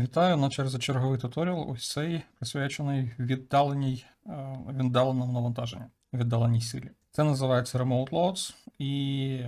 Вітаю на черзі черговий туторіал. Ось цей присвячений віддаленій, е, віддаленому навантаженню, віддаленій силі. Це називається Remote Loads, і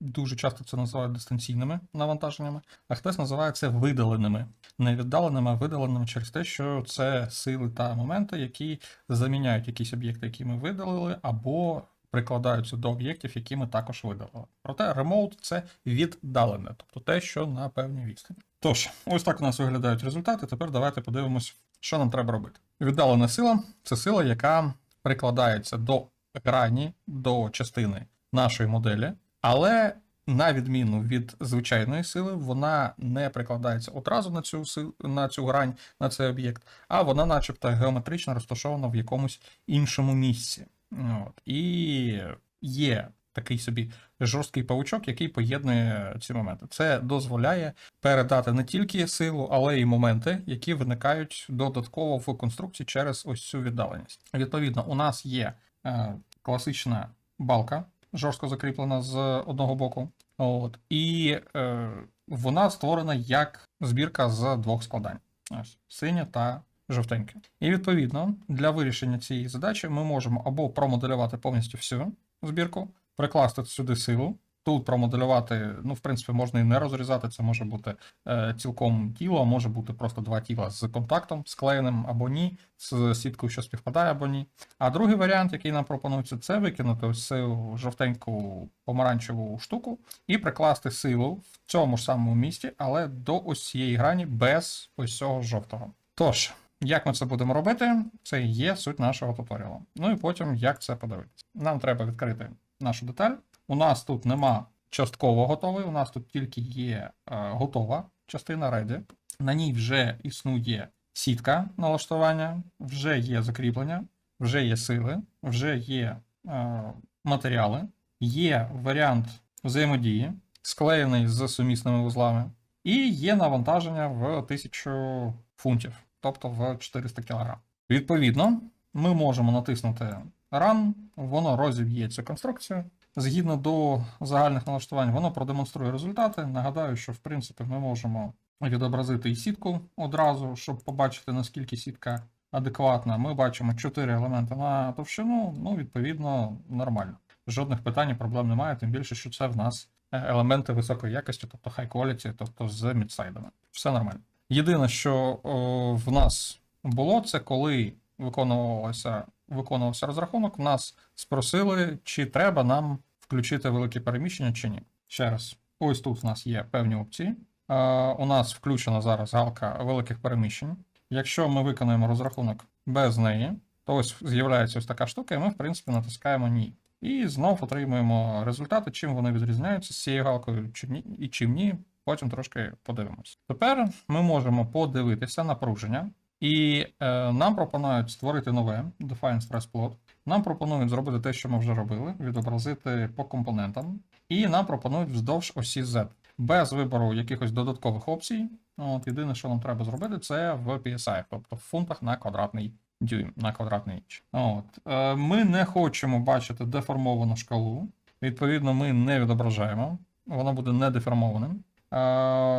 дуже часто це називають дистанційними навантаженнями, а хтось називає це видаленими. Не віддаленими, а видаленими через те, що це сили та моменти, які заміняють якісь об'єкти, які ми видалили, або прикладаються до об'єктів, які ми також видалили. Проте remote – це віддалене, тобто те, що на певній відстані. Тож, ось так у нас виглядають результати. Тепер давайте подивимось, що нам треба робити. Віддалена сила це сила, яка прикладається до грані, до частини нашої моделі, але на відміну від звичайної сили, вона не прикладається одразу на цю сил, на цю грань, на цей об'єкт, а вона, начебто, геометрично розташована в якомусь іншому місці. От. І є такий собі жорсткий павучок, який поєднує ці моменти. Це дозволяє передати не тільки силу, але й моменти, які виникають додатково в конструкції через ось цю віддаленість. Відповідно, у нас є е, класична балка, жорстко закріплена з одного боку. От, і е, вона створена як збірка з двох складань: ось синя та жовтеньке. І відповідно для вирішення цієї задачі ми можемо або промоделювати повністю всю збірку, прикласти сюди силу. Тут промоделювати, ну, в принципі, можна і не розрізати, це може бути е, цілком тіло, може бути просто два тіла з контактом, склеєним або ні, з сіткою, що співпадає або ні. А другий варіант, який нам пропонується, це викинути ось цю жовтеньку помаранчеву штуку і прикласти силу в цьому ж самому місці, але до ось цієї грані без ось цього жовтого. Тож, як ми це будемо робити, це і є суть нашого туторіалу. Ну і потім як це подивитися. Нам треба відкрити нашу деталь. У нас тут нема частково готовий, у нас тут тільки є е, готова частина Ready. На ній вже існує сітка налаштування, вже є закріплення, вже є сили, вже є е, матеріали, є варіант взаємодії, склеєний з сумісними вузлами, і є навантаження в 1000 фунтів, тобто в 400 кг. Відповідно, ми можемо натиснути Run, воно розіб'є цю конструкцію. Згідно до загальних налаштувань, воно продемонструє результати. Нагадаю, що в принципі ми можемо відобразити і сітку одразу, щоб побачити, наскільки сітка адекватна. Ми бачимо 4 елементи на товщину, ну, відповідно, нормально. Жодних питань і проблем немає, тим більше, що це в нас е, елементи високої якості, тобто high quality, тобто з мідсайдами. Все нормально. Єдине, що о, в нас було, це коли виконувалося, виконувався розрахунок, в нас спросили, чи треба нам включити велике переміщення чи ні. Ще раз, ось тут в нас є певні опції. Е, у нас включена зараз галка великих переміщень. Якщо ми виконуємо розрахунок без неї, то ось з'являється ось така штука, і ми, в принципі, натискаємо ні. І знов отримуємо результати, чим вони відрізняються з цією галкою чим ні, і чим ні. Потім трошки подивимось. Тепер ми можемо подивитися напруження, і е, нам пропонують створити нове Define Stress Plot. Нам пропонують зробити те, що ми вже робили, відобразити по компонентам, і нам пропонують вздовж осі Z. Без вибору якихось додаткових опцій. От, Єдине, що нам треба зробити, це в PSI, тобто в фунтах на квадратний дюйм, на квадратний інч. От. Е, Ми не хочемо бачити деформовану шкалу. Відповідно, ми не відображаємо, воно буде не деформованим.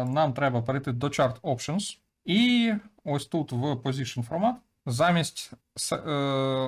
Нам треба перейти до Chart Options. І ось тут в Position формат замість е,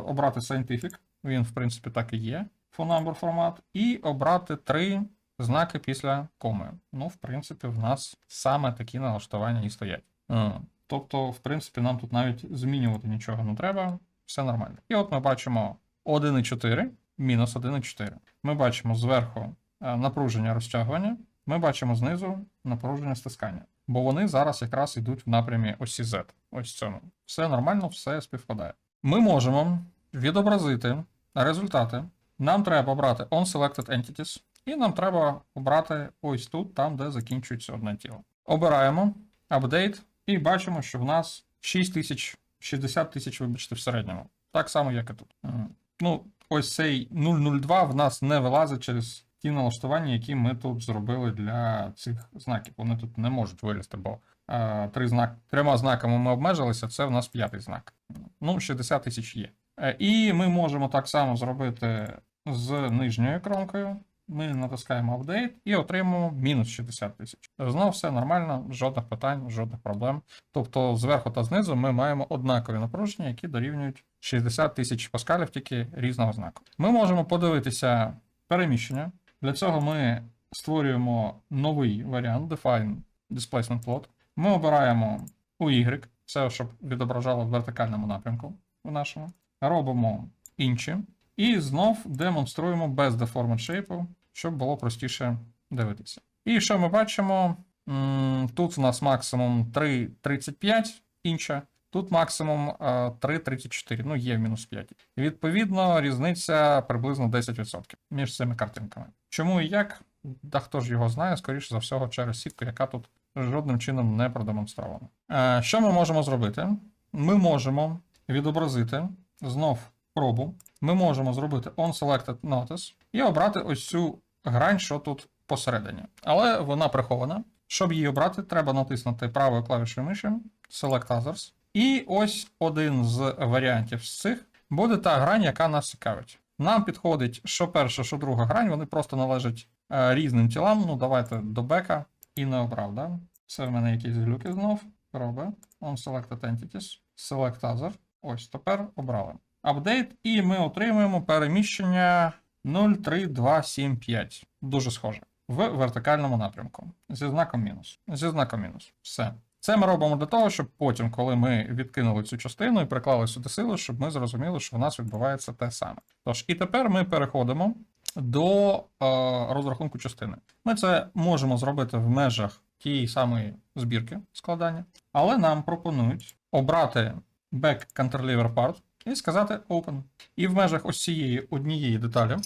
обрати Scientific, він, в принципі, так і є, phone формат, і обрати три знаки після коми. Ну, в принципі, в нас саме такі налаштування і стоять. Е, Тобто, в принципі, нам тут навіть змінювати нічого не треба, все нормально. І от ми бачимо 1,4, мінус 1,4. Ми бачимо зверху е, напруження розтягування, ми бачимо знизу напруження стискання. Бо вони зараз якраз йдуть в напрямі осі Z. Ось цьому. Все нормально, все співпадає. Ми можемо відобразити результати. Нам треба обрати On Selected Entities, і нам треба обрати ось тут, там, де закінчується одне тіло. Обираємо Update і бачимо, що в нас 6 тисяч, 60 тисяч, вибачте, в середньому. Так само, як і тут. Ну, ось цей 002 в нас не вилазить через ті налаштування, які ми тут зробили для цих знаків. Вони тут не можуть вилізти, бо е, три знак, трьома знаками ми обмежилися, це в нас п'ятий знак. Ну, 60 тисяч є. Е, і ми можемо так само зробити з нижньою кромкою. Ми натискаємо апдейт і отримуємо мінус 60 тисяч. Знов все нормально, жодних питань, жодних проблем. Тобто зверху та знизу ми маємо однакові напруження, які дорівнюють 60 тисяч паскалів, тільки різного знаку. Ми можемо подивитися переміщення. Для цього ми створюємо новий варіант Define Displacement Plot. Ми обираємо UY, це щоб відображало в вертикальному напрямку в нашому. Робимо інші. І знов демонструємо без Deformed Shape, щоб було простіше дивитися. І що ми бачимо? Тут у нас максимум 3,35 інча, тут максимум е, 3,34, ну є в мінус 5. Відповідно, різниця приблизно 10% між цими картинками. Чому і як? Та хто ж його знає, скоріше за всього, через сітку, яка тут жодним чином не продемонстрована. Е, Що ми можемо зробити? Ми можемо відобразити знов пробу. Ми можемо зробити onSelected Notice і обрати ось цю грань, що тут посередині. Але вона прихована. Щоб її обрати, треба натиснути правою клавішою миші Select Others. І ось один з варіантів з цих буде та грань, яка нас цікавить. Нам підходить що перша, що друга грань, вони просто належать е, різним тілам. Ну, давайте до бека і не обрав, да? Це в мене якісь глюки знов. Проби. OnSelected Entities. Select Other. Ось тепер обрали. Апдейт, і ми отримуємо переміщення 03275. Дуже схоже. В вертикальному напрямку. Зі знаком мінус. Зі знаком мінус. Все. Це ми робимо для того, щоб потім, коли ми відкинули цю частину і приклали сюди силу, щоб ми зрозуміли, що в нас відбувається те саме. Тож, і тепер ми переходимо до е, розрахунку частини. Ми це можемо зробити в межах тієї самої збірки складання, але нам пропонують обрати back cantilever part і сказати Open. І в межах ось цієї однієї деталі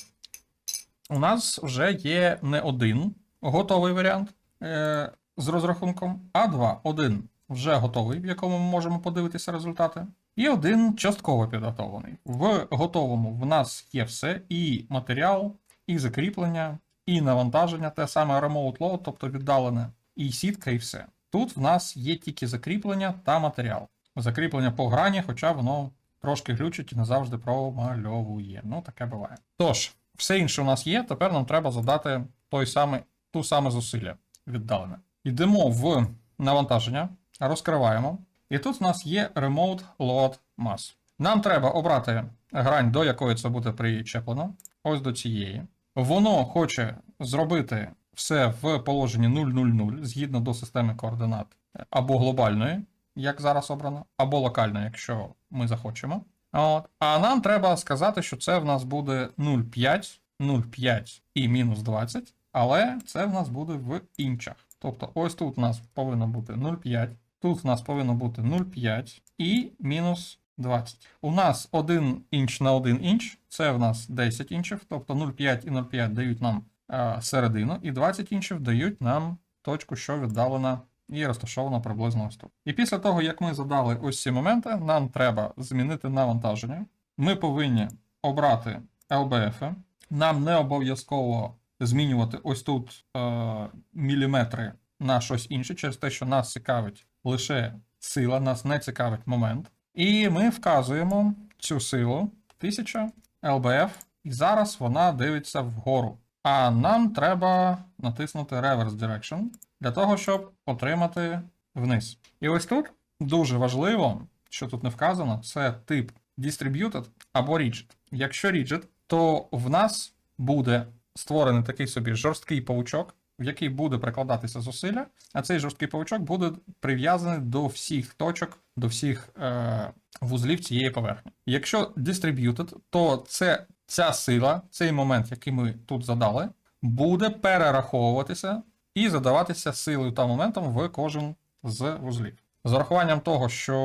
у нас вже є не один готовий варіант е, з розрахунком, а два. Один вже готовий, в якому ми можемо подивитися результати. І один частково підготовлений. В готовому в нас є все: і матеріал, і закріплення, і навантаження, те саме remote load, тобто віддалене, і сітка, і все. Тут в нас є тільки закріплення та матеріал. Закріплення по грані, хоча воно трошки глючить і не завжди промальовує. Ну, таке буває. Тож, все інше у нас є. Тепер нам треба задати той самий, ту саме зусилля віддалене. Йдемо в навантаження, розкриваємо. І тут в нас є Remote Load Mass. Нам треба обрати грань, до якої це буде причеплено. Ось до цієї. Воно хоче зробити все в положенні 000 згідно до системи координат або глобальної, як зараз обрано, або локальної, якщо ми захочемо. От. А нам треба сказати, що це в нас буде 0,5, 0,5 і мінус 20, але це в нас буде в інчах. Тобто ось тут у нас повинно бути 0,5, тут в нас повинно бути 0,5 і мінус 20. У нас 1 інч на 1 інч, це в нас 10 інчів, тобто 0,5 і 0,5 дають нам е, середину, і 20 інчів дають нам точку, що віддалена і розташована приблизно ось тут. І після того, як ми задали ось ці моменти, нам треба змінити навантаження. Ми повинні обрати LBF. Нам не обов'язково змінювати ось тут е, міліметри на щось інше, через те, що нас цікавить лише сила, нас не цікавить момент. І ми вказуємо цю силу 1000 LBF, і зараз вона дивиться вгору. А нам треба натиснути Reverse Direction для того, щоб отримати вниз. І ось тут дуже важливо, що тут не вказано, це тип Distributed або Rigid. Якщо Rigid, то в нас буде створений такий собі жорсткий паучок, в який буде прикладатися зусилля, а цей жорсткий паучок буде прив'язаний до всіх точок, до всіх е, вузлів цієї поверхні. Якщо Distributed, то це ця сила, цей момент, який ми тут задали, буде перераховуватися і задаватися силою та моментом в кожен з вузлів. З урахуванням того, що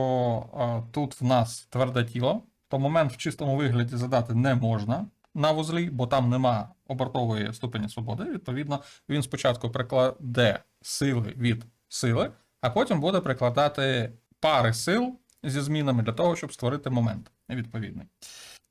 е, тут в нас тверде тіло, то момент в чистому вигляді задати не можна на вузлі, бо там нема обертової ступені свободи. Відповідно, він спочатку прикладе сили від сили, а потім буде прикладати пари сил зі змінами для того, щоб створити момент відповідний.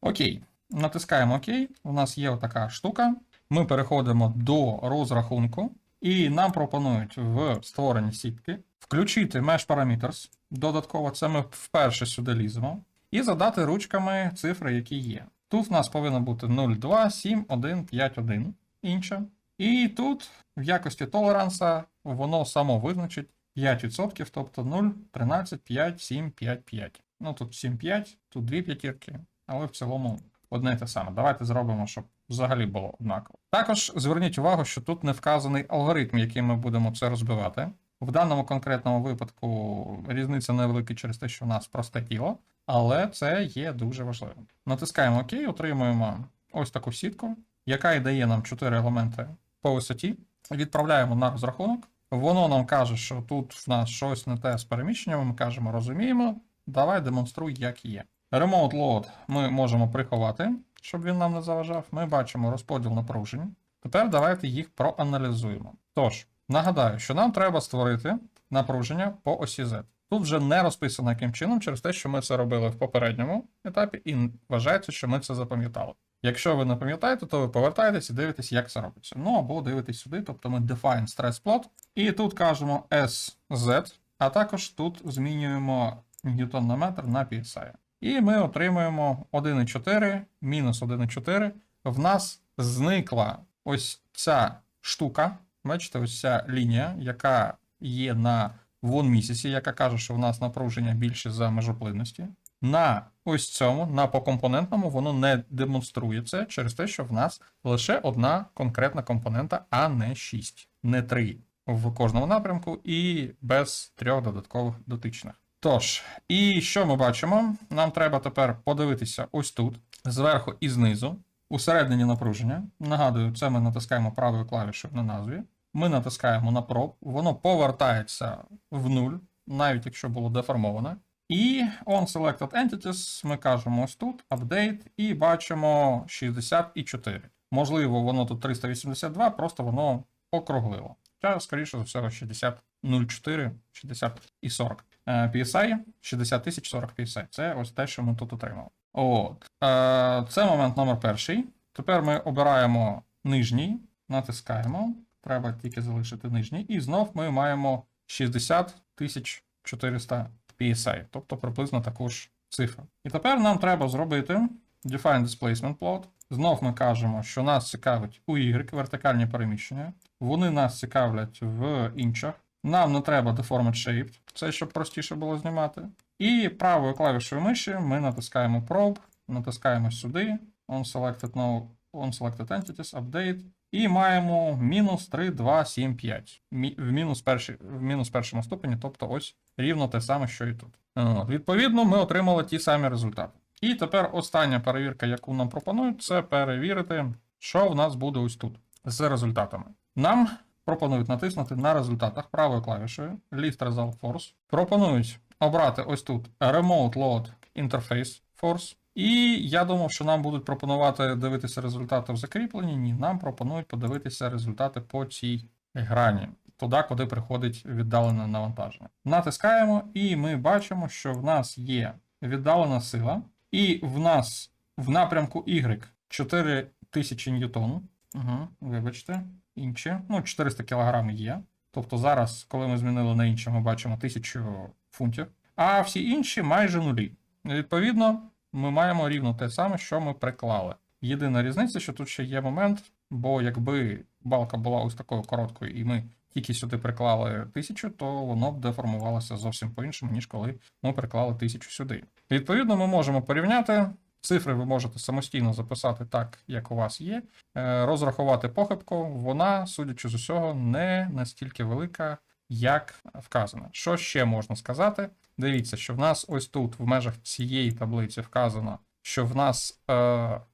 Окей, натискаємо ОК. У нас є така штука. Ми переходимо до розрахунку, і нам пропонують в створенні сітки включити Mesh Parameters. Додатково, це ми вперше сюди ліземо, і задати ручками цифри, які є. Тут в нас повинно бути 0, 2, 7, 1, 5, 1. інше. І тут в якості толеранса воно само визначить 5%, тобто 0, 13, 5, 7, 5, 5. Ну тут 7, 5, тут дві п'ятірки, але в цілому одне і те саме. Давайте зробимо, щоб взагалі було однаково. Також зверніть увагу, що тут не вказаний алгоритм, яким ми будемо це розбивати. В даному конкретному випадку різниця невелика через те, що в нас просте тіло, але це є дуже важливим. Натискаємо ОК, отримуємо ось таку сітку, яка і дає нам 4 елементи по висоті. Відправляємо на розрахунок. Воно нам каже, що тут в нас щось не те з переміщеннями. Ми кажемо, розуміємо. Давай демонструй, як є. Remote load ми можемо приховати, щоб він нам не заважав. Ми бачимо розподіл напружень. Тепер давайте їх проаналізуємо. Тож, нагадаю, що нам треба створити напруження по осі Z. Тут вже не розписано яким чином, через те, що ми це робили в попередньому етапі, і вважається, що ми це запам'ятали. Якщо ви не пам'ятаєте, то ви повертаєтесь і дивитесь, як це робиться. Ну або дивитесь сюди, тобто ми define stress plot, і тут кажемо SZ, а також тут змінюємо ньютон на метр на PSI. І ми отримуємо 1,4 мінус 1,4. В нас зникла ось ця штука. Бачите, ось ця лінія, яка є на вон місяці, яка каже, що в нас напруження більше за межоплинності. На ось цьому, на покомпонентному, воно не демонструє це через те, що в нас лише одна конкретна компонента, а не 6, не 3 в кожному напрямку і без трьох додаткових дотичних. Тож, і що ми бачимо? Нам треба тепер подивитися ось тут, зверху і знизу, усередині напруження. Нагадую, це ми натискаємо правою клавішою на назві. Ми натискаємо на проб, воно повертається в нуль, навіть якщо було деформоване. І on selected entities ми кажемо ось тут update і бачимо 64. Можливо, воно тут 382, просто воно округлило. Хоча, скоріше за всього, 60 0,4, 60 і 40. Е, PSI 60 тисяч 40 PSI. Це ось те, що ми тут отримали. От. Е, Це момент номер перший. Тепер ми обираємо нижній, натискаємо. Треба тільки залишити нижній. І знов ми маємо 60 тисяч 400 PSI, тобто приблизно таку ж цифру. І тепер нам треба зробити Define Displacement Plot. Знов ми кажемо, що нас цікавить UY, вертикальні переміщення. Вони нас цікавлять в інших. Нам не треба Deformed Shaped, це щоб простіше було знімати. І правою клавішою миші ми натискаємо Probe, натискаємо сюди, on selected, no, on selected entities, update. І маємо мінус 3, 2, 7, 5. Мі- В мінус, перші, в мінус першому ступені, тобто ось рівно те саме, що і тут. От, Відповідно, ми отримали ті самі результати. І тепер остання перевірка, яку нам пропонують, це перевірити, що в нас буде ось тут з результатами. Нам пропонують натиснути на результатах правою клавішою Lift Result Force. Пропонують обрати ось тут Remote Load Interface Force. І я думав, що нам будуть пропонувати дивитися результати в закріпленні. Ні, нам пропонують подивитися результати по цій грані, туди, куди приходить віддалене навантаження. Натискаємо, і ми бачимо, що в нас є віддалена сила, і в нас в напрямку Y 4000 ньютон. Угу, вибачте, інші. Ну, 400 кг є. Тобто зараз, коли ми змінили на інше, ми бачимо 1000 фунтів. А всі інші майже нулі. Відповідно, ми маємо рівно те саме, що ми приклали. Єдина різниця, що тут ще є момент, бо якби балка була ось такою короткою, і ми тільки сюди приклали 1000, то воно б деформувалося зовсім по-іншому, ніж коли ми приклали 1000 сюди. Відповідно, ми можемо порівняти. Цифри ви можете самостійно записати так, як у вас є. Е, Розрахувати похибку, вона, судячи з усього, не настільки велика, як вказано. Що ще можна сказати? Дивіться, що в нас ось тут, в межах цієї таблиці, вказано, що в нас е,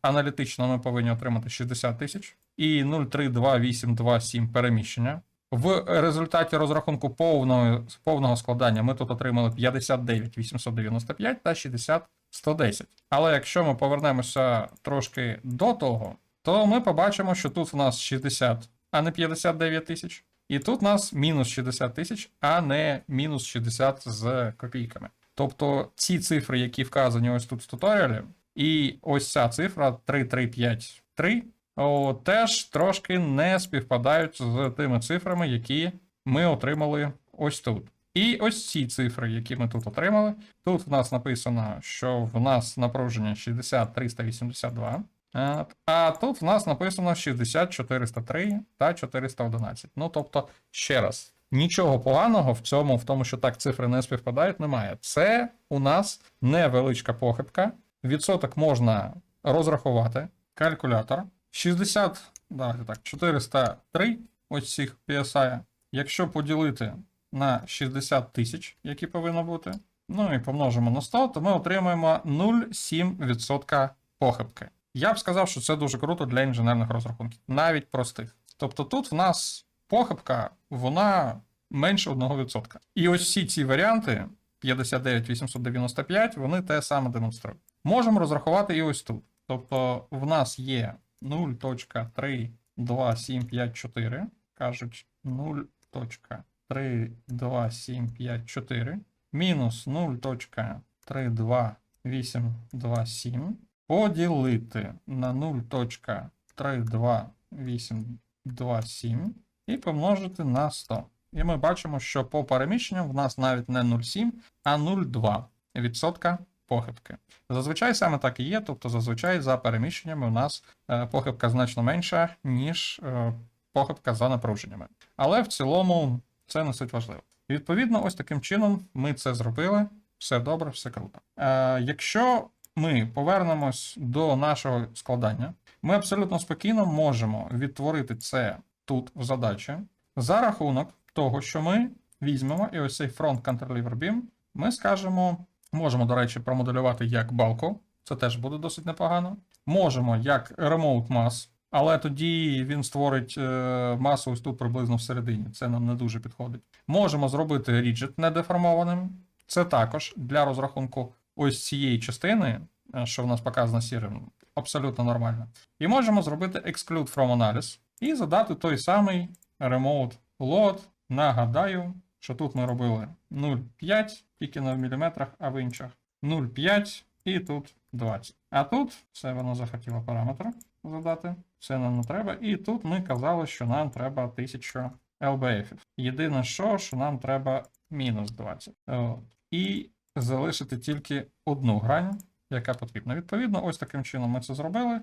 аналітично ми повинні отримати 60 тисяч і 0,32827 переміщення. В результаті розрахунку повного, повного складання ми тут отримали 59 895 та 60 110. Але якщо ми повернемося трошки до того, то ми побачимо, що тут в нас 60, а не 59 тисяч. І тут у нас мінус 60 тисяч, а не мінус 60 з копійками. Тобто ці цифри, які вказані ось тут в туторіалі, і ось ця цифра 3353, о, теж трошки не співпадають з тими цифрами, які ми отримали ось тут. І ось ці цифри, які ми тут отримали. Тут в нас написано, що в нас напруження 60-382. Е, А тут в нас написано 60, 403 та 411. Ну, тобто, ще раз, нічого поганого в цьому, в тому, що так цифри не співпадають, немає. Це у нас невеличка похибка. Відсоток можна розрахувати. Калькулятор. 60, давайте так, 403 ось цих PSI. Якщо поділити на 60 тисяч, які повинно бути, ну і помножимо на 100, то ми отримаємо 0,7% похибки. Я б сказав, що це дуже круто для інженерних розрахунків, навіть простих. Тобто тут в нас похибка, вона менше 1%. І ось всі ці варіанти 59895, вони те саме демонструють. Можемо розрахувати і ось тут. Тобто в нас є 0.32754, кажуть 0.32754 мінус 0.32827 поділити на 0.32827 і помножити на 100. І ми бачимо, що по переміщенням в нас навіть не 0,7, а 0,2% похибки. Зазвичай саме так і є, тобто зазвичай за переміщеннями у нас е, похибка значно менша, ніж е, похибка за напруженнями. Але в цілому це не суть важливо. Відповідно, ось таким чином ми це зробили. Все добре, все круто. Е, якщо ми повернемось до нашого складання, ми абсолютно спокійно можемо відтворити це тут в задачі за рахунок того, що ми візьмемо і ось цей front cantilever beam, ми скажемо, можемо, до речі, промоделювати як балку, це теж буде досить непогано. Можемо як remote mass, але тоді він створить е, масу ось тут приблизно всередині. Це нам не дуже підходить. Можемо зробити rigid недеформованим. Це також для розрахунку ось цієї частини, е, що в нас показано сірим, абсолютно нормально. І можемо зробити exclude from analysis і задати той самий remote load. Нагадаю, що тут ми робили 0,5, тільки не в міліметрах, а в інших. 0,5 і тут 20. А тут це воно захотіло параметр задати. Це нам не треба. І тут ми казали, що нам треба 1000 LBF. Єдине, що, що нам треба мінус 20. От. І залишити тільки одну грань, яка потрібна. Відповідно, ось таким чином ми це зробили. Е,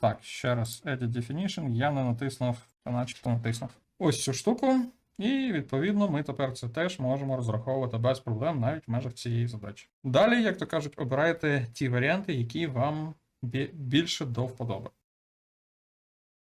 так, ще раз, Edit Definition. Я не натиснув, та начебто натиснув. Ось цю штуку. І відповідно ми тепер це теж можемо розраховувати без проблем навіть в межах цієї задачі. Далі, як то кажуть, обирайте ті варіанти, які вам більше до вподоби.